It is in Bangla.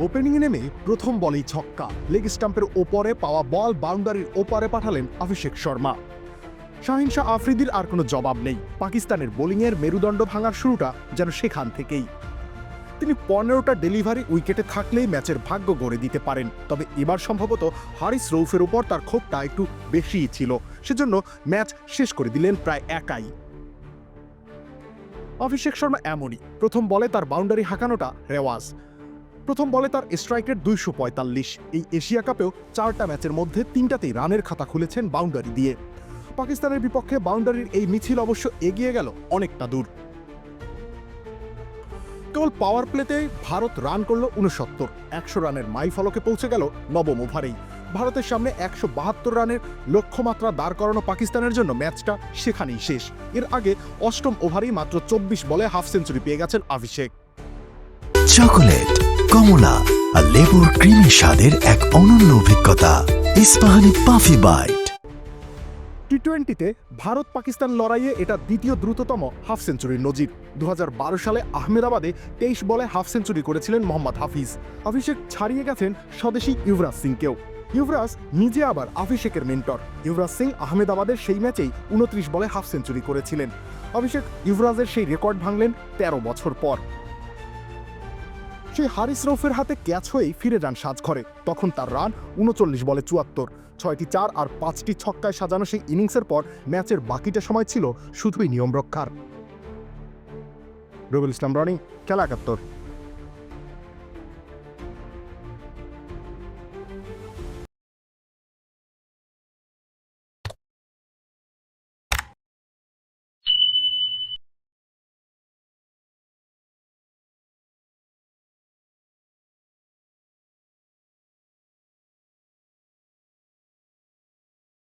ওপেনিংয়ে নেমে প্রথম বলেই ছক্কা। লেগ স্টাম্পের ওপরে পাওয়া বল বাউন্ডারির ওপারে পাঠালেন অভিষেক শর্মা। শাহিন শাহ আফ্রিদির আর কোনো জবাব নেই। পাকিস্তানের বোলিংয়ের মেরুদণ্ড ভাঙার শুরুটা যেন সেখান থেকেই। তিনি পনেরোটা ডেলিভারি উইকেটে থাকলেই ম্যাচের ভাগ্য গড়ে দিতে পারেন। তবে এবার সম্ভবত হারিস রৌফের উপর তার ক্ষোভটা একটু বেশিই ছিল। সেজন্য ম্যাচ শেষ করে দিলেন প্রায় একাই। অভিষেক শর্মা এমনই। প্রথম বলে তার বাউন্ডারি হাঁকানোটা রেওয়াজ। প্রথম বলে তার স্ট্রাইকের দুইশো পঁয়তাল্লিশ। এই এশিয়া কাপেও চারটা ম্যাচের মধ্যে তিনটাতেই রানের খাতা খুলেছেন বাউন্ডারি দিয়ে। পাকিস্তানের বিপক্ষে বাউন্ডারির এই মিছিল অবশ্য এগিয়ে গেল অনেকটা দূর। কেবল পাওয়ার প্লেতে ভারত রান করল উনসত্তর একশো রানের মাইফলকে পৌঁছে গেল নবম ওভারেই। ভারতের সামনে একশো বাহাত্তর রানের লক্ষ্যমাত্রা দাঁড় করানো পাকিস্তানের জন্য ম্যাচটা সেখানেই শেষ। এর আগে অষ্টম ওভারেই মাত্র চব্বিশ বলে হাফ সেঞ্চুরি পেয়ে গেছেন অভিষেক। চকোলেট। কমলা আর লেবুর ক্রিমি স্বাদের এক অনন্য অভিজ্ঞতা, ইস্পাহানি পাফি বাইট। টি টোয়েন্টিতে ভারত পাকিস্তান লড়াইয়ে এটা দ্বিতীয় দ্রুততম হাফ সেঞ্চুরির নজির। দুহাজার বারো সালে আহমেদাবাদে তেইশ বলে হাফ সেঞ্চুরি করেছিলেন মোহাম্মদ হাফিজ। অভিষেক ছাড়িয়ে গেছেন স্বদেশি ইউবরাজ সিংকেও। ইউবরাজ নিজে আবার অভিষেকের মেন্টর। ইউবরাজ সিং আহমেদাবাদের সেই ম্যাচেই উনত্রিশ বলে হাফ সেঞ্চুরি করেছিলেন। অভিষেক ইউবরাজের সেই রেকর্ড ভাঙলেন তেরো বছর পর। সেই হারিস রৌফের হাতে ক্যাচ হয়েই ফিরে যান সাজঘরে। তখন তার রান উনচল্লিশ বলে চুয়াত্তর। ছয়টি চার আর পাঁচটি ছক্কায় সাজানো সেই ইনিংসের পর ম্যাচের বাকিটা সময় ছিল শুধুই নিয়ম রক্ষার রবিউল ইসলাম রনি, খেলা একাত্তর।